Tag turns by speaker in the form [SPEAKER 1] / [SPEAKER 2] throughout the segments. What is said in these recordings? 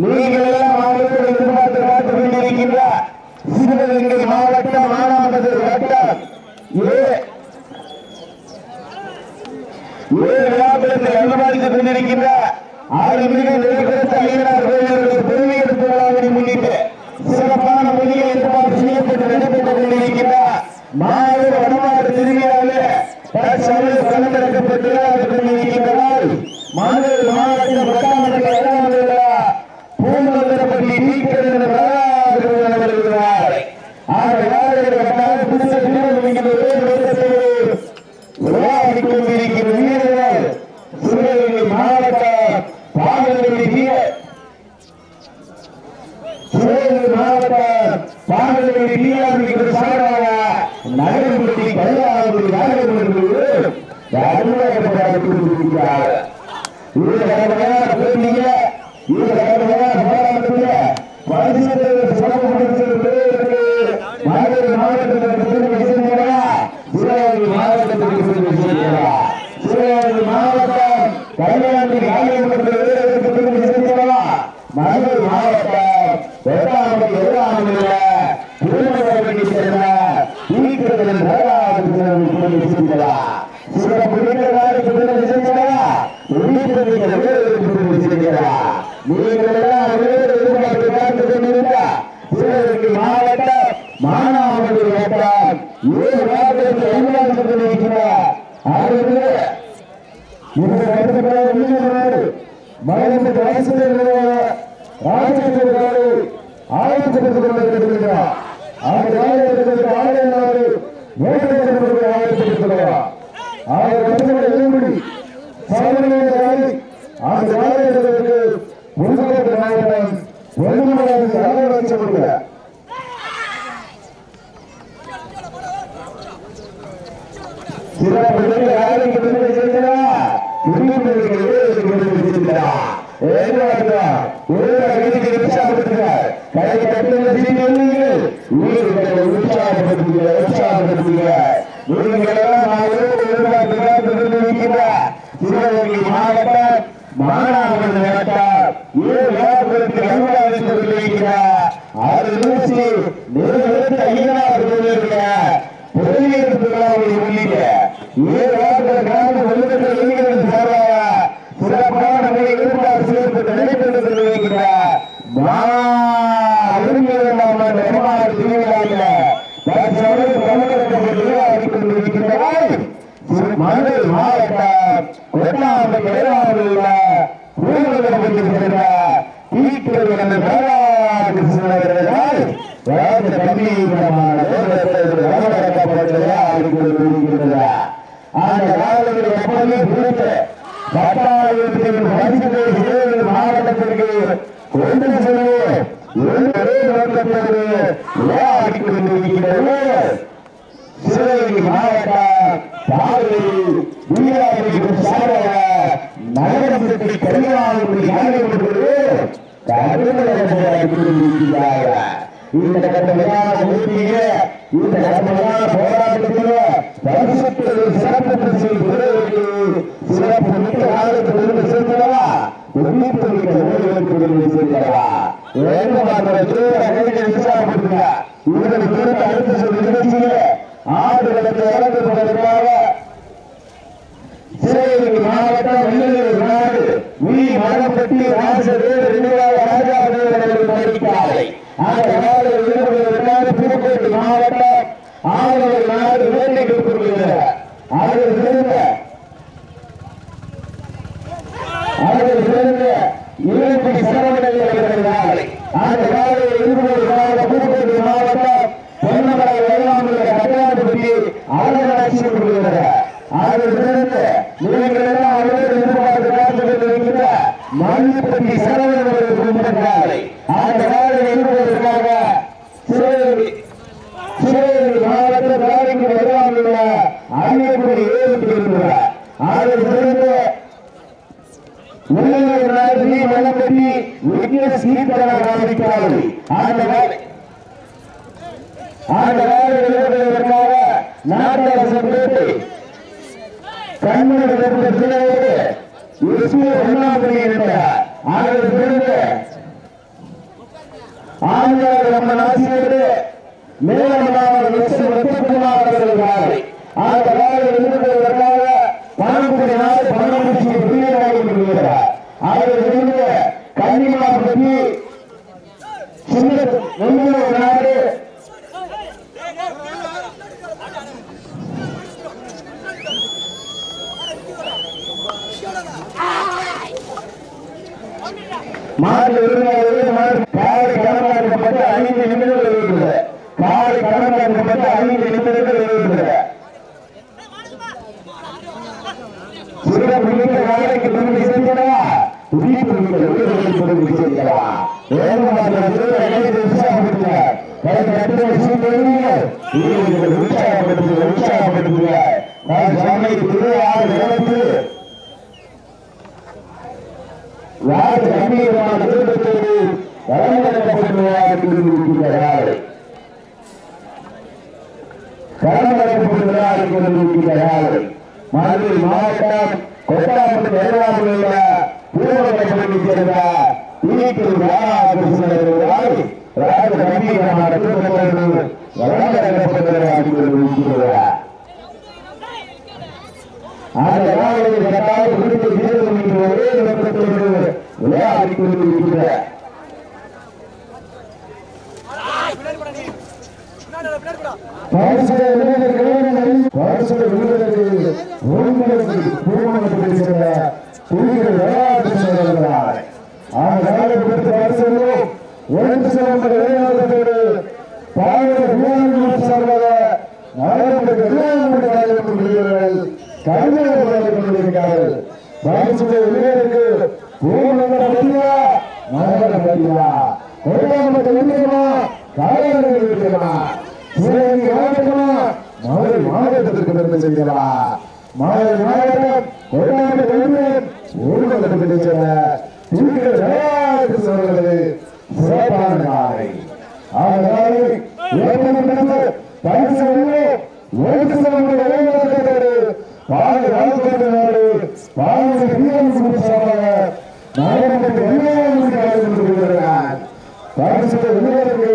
[SPEAKER 1] நீங்கள் எல்லாம் மாவட்டத்தில் எதிர்பார்த்து பார்த்துக் கொண்டிருக்கின்ற சிவகங்கை மாவட்ட மாணவரது வட்டம் ஏ விழாக்குளத்தில் எதிர்பார்த்துக் கொண்டிருக்கின்ற ஆறு மிக நிறைவேற்ற ஐயனார் கோயிலுடைய பெருமை எடுப்பு விழாவினை முன்னிட்டு சிறப்பான மொழியை ஏற்பாடு ಕಾರ್ಯಕ್ರಮದಲ್ಲಿ ಮಳೆಯಿಂದ ರಾಜ್ಯದಲ್ಲಿರುವ ರಾಜಕೀಯಗಳು ಆಯೋಜಿಸಿಕೊಂಡಿರುವ ಆಗ ರಾಜ್ಯದಲ್ಲಿ ಆಳೆಯನ್ನಾರು ಓಟದಲ್ಲಿ ಆಯೋಜಿಸಿಕೊಳ್ಳುವ ಆಗ ಕಟ್ಟಡ ಎಲ್ಲೂ ಬಿಡಿ ಸಾಮಾನ್ಯ இந்த கட்டமையான இந்த
[SPEAKER 2] போராட்டம் ஆக மதுரை மாவட்டம் கொட்டாம்பட்டு வேளாண் உள்ள பூர்வகப்பட்டியை சேர்ந்த ஈட்டு ராமகிருஷ்ணன் ஒரே சேர்ந்த புலிகள் விளையாட்டு சொல்கிறார் அந்த காலையில் குறித்து பாரிசுகளும் ஒன்று விளையாட்டத்தோடு விளையாட்டு சார்பாக நாடாளுமன்ற விளையாட்டு கடுமையாக போராடி கொண்டிருக்கிறார்கள். நகர பத்தியா கொள்ளாமட்ட வீரமா காலையில் இருக்கிறமா சிவகங்கை மாவட்டமா மதுரை மாவட்டத்திற்கு பெருமை செய்கிறா மதுரை மாவட்டம் கொண்டாட கலைஞர் ஊர்வலத்தில் சென்ற தீவிர விளையாட்டு சோழர்களது சிறப்பான நாளை அந்த நாளை ஏற்படுத்த பரிசு ஓட்டு செல்வங்கள் விளையாட்டோடு பாலை வாழ்க்கை நாடு பாலை வீரம் குறிப்பாக நாடாளுமன்ற விளையாட்டு கலந்து கொண்டிருக்கிறார் பரிசு வீரருக்கு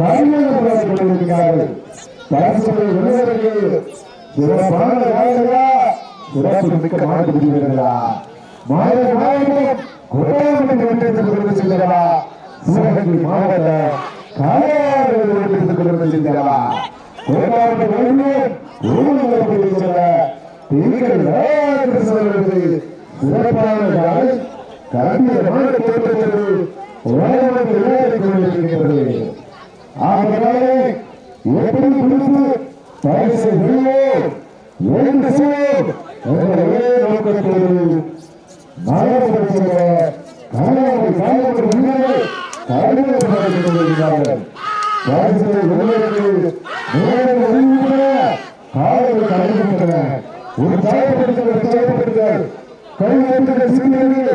[SPEAKER 2] கல்யாணம் போராடி கொண்டிருக்கிறார்கள் பரிசுகள் விழுவதற்கு சிறப்பான வாழ்களா சிறப்பு மிக்க மாட்டு பிடிக்கிறதா மாலை மாவட்டம் கொட்டாமட்டி ஒன்றியத்துக்கு கொண்டு செல்கிறா சிவகங்கை மாவட்டம் காலையாறு ஒன்றியத்துக்கு கொண்டு செல்கிறா கோபாட்டு மொழியும் ஊர்வலத்தில் செல்ல திங்கள் விளையாட்டு தோற்றத்தில் உலகம் விளையாடி கொண்டிருக்கிறது ஆகையாலே எப்படி பிடித்து பரிசு வெல்வோம் எழுந்து செய்வோம் ஒரே நோக்கத்தோடு நகரப்படுத்துகிற கலைஞர்கள் காலத்தில் முன்னே கலைஞர்கள் பரிசுகளை வெல்வதற்கு நேரம் ஒதுங்கிவிட காலையில் கலந்துவிட்டன ஒரு சாயப்படுத்த உற்சாகப்படுத்துங்கள் கையெழுத்துகள் சிறியது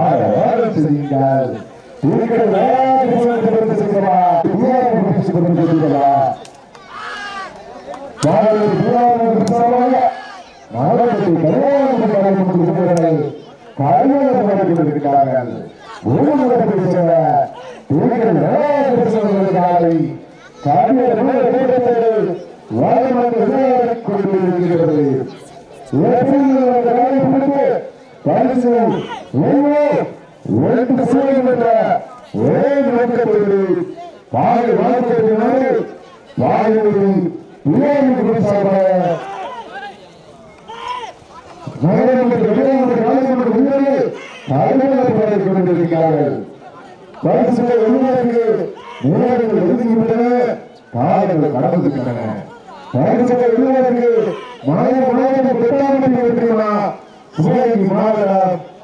[SPEAKER 2] ஆட ஆட செய்யுங்கள் இருக்கிற விளையாட்டு போராட்டத்தை செய்கிறா பூராட்டம் செய்கிறா காலையில் பூராட்டம் விசாரமாக கொண்டிருக்கிறது பரிசு ஒன்று செய்யும் என்ற ஒரே நோக்கத்தோடு பாலை வாழ்க்கையினாலே வாயுவை விளையாட்டு சார்பாக நகரமன்ற மாவட்டம்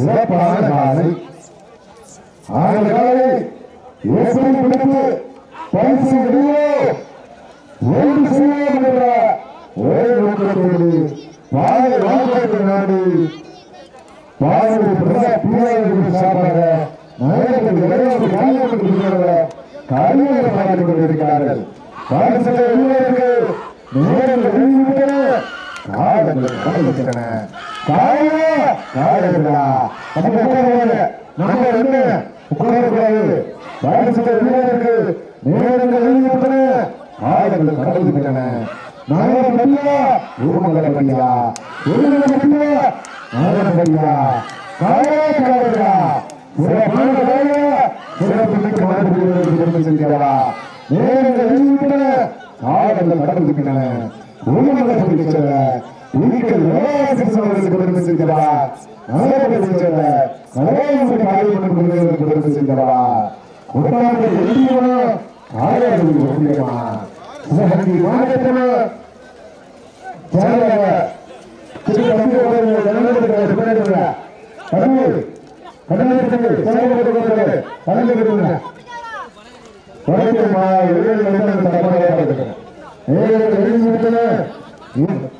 [SPEAKER 2] சிறப்பான நாளை ஆகிய காலை எப்படி பிடித்து பரிசு விடுவோ ஒன்று செய்வோம் என்ற ஒரே நோக்கத்தோடு பாதை வாழ்க்கை நாடு பாதை பிள்ளைகளுக்கு சார்பாக நகரத்தில் விளையாட்டு காரியங்கள் கொண்டிருக்கிறார்கள். நேரங்கள் எழுதிவிட்டன காலங்கள் கடந்துவிட்டன நம்ம உட்காருவாங்க உட்காரக்கூடாது பாடசாலை நேரங்கள் எழுதிவிட்டன காலங்கள் கடந்துவிட்டன நாயகம் பையா ஊர்மங்கல பையா ஊர்மங்கல பையா நாயகம் பையா காயா காலங்களா சிறப்பான வேலையா சிறப்புக்கு மாதிரி பெருமை செஞ்சவா நேரங்கள் எழுதிவிட்டன காலங்கள் கடந்துவிட்டன விட்டன வேலை செய்ய முடியாது இரண்டாம் இருக்கிற இந்த மாநில மாவட்டத்திற்காக தற்சமயம் நீங்கள் புரிந்துகிற வேலை செய்யக்கூடிய சிறப்பான வேலை மாநில மாவட்டத்தில் ஒட்டாமட்டிருக்கிற ஊர்வலம்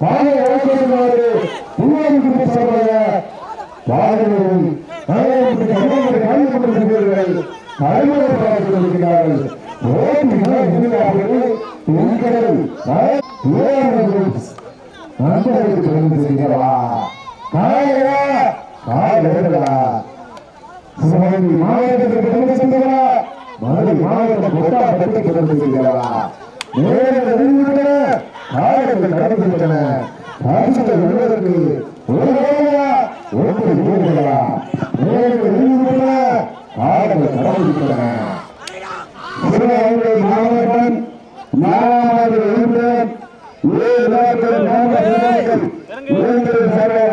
[SPEAKER 2] பாதை வழக்கத்தினாலே பூவாதி குறிப்பு சொல்றாங்க பாதையும் காயப்பட்டு கண்ணாடி காயப்பட்டிருக்கிறீர்கள் கலைஞரை பார்த்துக் கொண்டிருக்கிறார்கள் நண்பர்களுக்கு தெரிந்து செய்கிறவா காலையா காலையா சிவகங்கை மாவட்டத்திற்கு பெருமை சென்றவா மதுரை மாவட்டம் அறிவித்தன கடந்து விட்டன பரிசுத்த வெல்வதற்கு ஒரு வேலையா ஒன்று வீரர்களா நேரம் அறிவித்தன காலங்கள் கடந்து விட்டன சிவகங்கை மாவட்டம் நாலாவது எழுந்தேன் ஏழாவது மாவட்டம் இரண்டு சரவ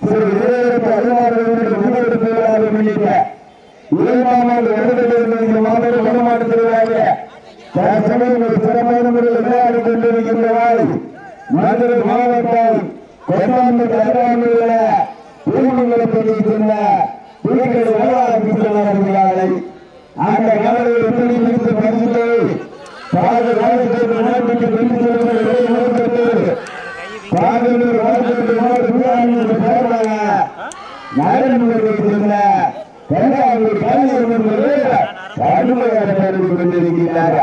[SPEAKER 2] திரு இருபத்தி பதினாறு முன்னெடுப்பு தற்சமயம் ஒரு சிறப்பான முறையில் விளையாடி மதுரை மாவட்டம் கொட்டாம்பட்டு அருகாமையில் பூமங்கலப்பள்ளி சென்ற புலிகள் வரலாறு அந்த காலையில் எப்படி பிடித்து பரிசுத்தை பாதுகாப்பு நாட்டுக்கு கொண்டு செல்வது பாகலூர் மாவட்டத்தில் போராக நரேந்திர சென்ற கன்னியாகுமரி கலைஞர் கடுமையாக பேருக்கு கொண்டிருக்கிறார்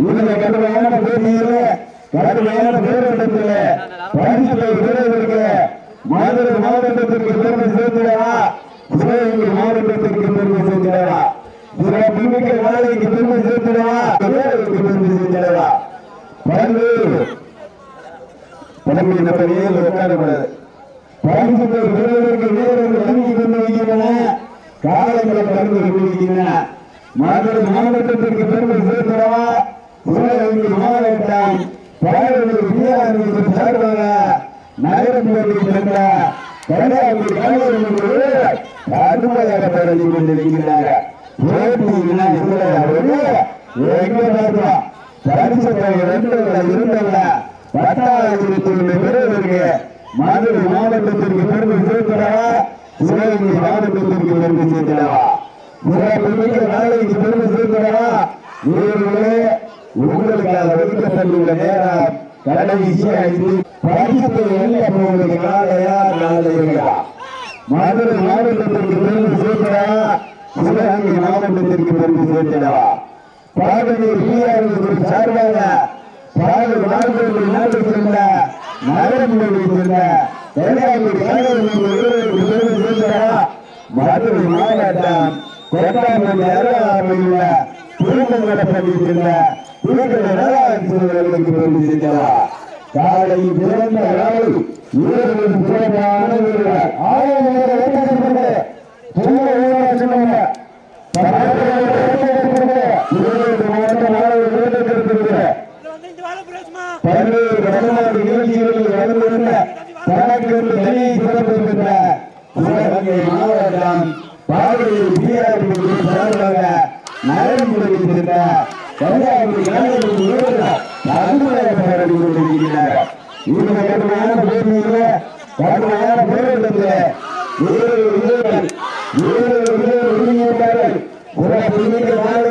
[SPEAKER 2] இந்த கடுமையான போட்டியில் கடுமையான பேரிடத்தில் பரிசுகளை பெறுவதற்கு மதுரை மாவட்டத்திற்கு பெருமை சேர்க்கிறவா சிவகங்கை மாவட்டத்திற்கு பெருமை சேர்க்கிறவா சிறப்பு மிக்க வேலைக்கு பெருமை சேர்க்கிறவா பேருக்கு பெருமை சேர்க்கிறவா பந்து உடம்பு நம்ம நேரில் உட்காரக்கூடாது. பரிசுத்தை பெறுவதற்கு வீரர்கள் இறங்கி கொண்டு வைக்கின்றன. காலங்களை கடந்து கொண்டிருக்கின்றன மதுரை மாவட்டத்திற்கு பெருமை சேர்க்கிறவா பத்தாயிரத்தி பெறுவதற்கு மதுரை மாவட்டத்திற்கு பெருமை சேர்க்கிறவா சிவகங்கை மாவட்டத்திற்கு பெருமை சேர்க்கிறவா நாளைக்கு பெருமை சேர்க்கிறவா வீரர்களே
[SPEAKER 1] உங்களுக்காக ஒதுக்கப்பட்டுள்ள நேரம் கடைசி ஐந்து. பரிசு வெல்ல போவது நாளையா? நாளையா? மதுரை மாவட்டத்திற்கு பெருமை சேர்க்கிறா சிவகங்கை மாவட்டத்திற்கு பெருமை சேர்க்கிறா பாடலூர் பிஆருக்கு சார்பாக பாடல் மாவட்டத்தில் நாடு சேர்ந்த நரம்புகளை சேர்ந்த கன்னியாகுமரி கலைஞர்களுக்கு பெருமை சேர்க்கிறா மதுரை மாவட்டம் கொட்டாம்பட்டி அருகாமையில் உள்ள திருமங்கலப்பள்ளி சேர்ந்த திருக்கடை நல்லாட்சியர்களுக்கு பெருமை சேர்க்கிறா காலை பிறந்த நாள் வீரர்கள் சிறப்பான வீரர்கள் பல்வேறு வடநாட்டு நிகழ்ச்சிகளில் வளர்ந்திருந்த தனக்கென்று தனி சிறப்பு பெற்ற சிவகங்கை மாவட்டம் பாடலில் பிஆர்பி சார்பாக நரம்புகளை சேர்ந்த கன்னியாகுமரி கலைஞர்கள் வீரர்கள் அருமையாக போராடி கொண்டிருக்கிறார் இந்த கடுமையான போட்டியில கடுமையான போராட்டத்தில் வீரர்கள் மாலை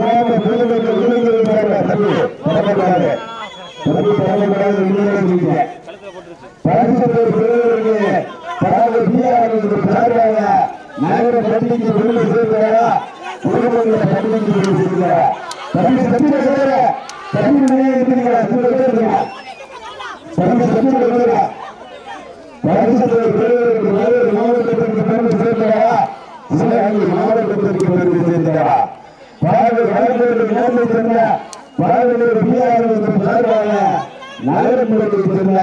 [SPEAKER 1] மாணவர்கள் பரிசு வீரர்கள் மாவட்ட பொதுமக்கள் இளைஞர்கள் தம்பி பரப்பக்கூடாது பெறுவதற்கு பரவ பிஆருக்கு சார்பாக நகர பள்ளிக்கு விருது சேர்க்கிறாரா குடும்பங்களை தம்பி சொல்லுங்க தம்பி இருக்கிறீங்களா சொல்லுங்க தம்பி சொல்லுங்க பெறுவதற்கு மதுரை மாவட்டத்திற்கு பெருமை சேர்க்கிறாரா சிவகங்கை மாவட்டத்திற்கு பெருமை சேர்க்கிறாரா பாரத வடக்கு நேர்மை சேர்ந்த பாரதிய பிஆருக்கு சார்பாக நகரப்பகுதியை சேர்ந்த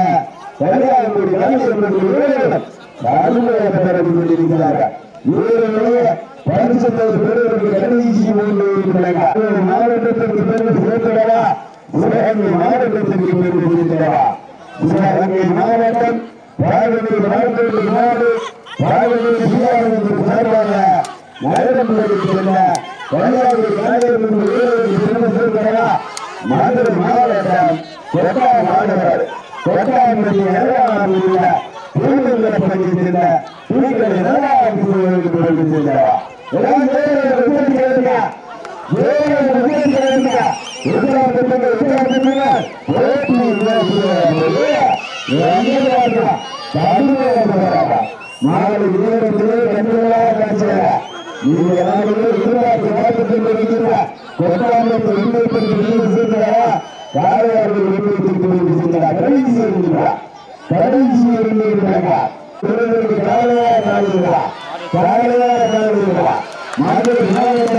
[SPEAKER 1] கன்னியாகுமரி கலைஞர்களுக்கு அருமையாக பெறப்பட்டு கொண்டிருக்கிறார்கள் வீரர்களே பரிசுத்தை பெறுவதற்கு கடைசி மாவட்டத்திற்கு பெருமை சேர்க்கிறவா சிவகங்கை மாவட்டத்திற்கு பெருமை சேர்க்கிறவா சிவகங்கை மாவட்டம் பாரதிய மாவட்டத்திற்கு நாடு பாரதிய பிஆருக்கு சார்பாக நகரப்பகுதியை சேர்ந்த கன்னியாகுமரி கலைஞர்களுக்கு வீரர்களுக்கு பெருமை மதுரை மாவட்டம் கொட்டா மாநகர். கொட்டாம்பட்டி நகராமில் திருமங்கல பகுதியை சேர்ந்த திருக்கடை நகராட்சிக்கு பெருமை சேர்ந்தவா எல்லாம் வேறு உதவி கேளுங்க வேறு உதவி கேளுங்க உற்சாகத்துக்கு உற்சாகத்துக்கு போட்டி கடைசி கடைசி மாதிரி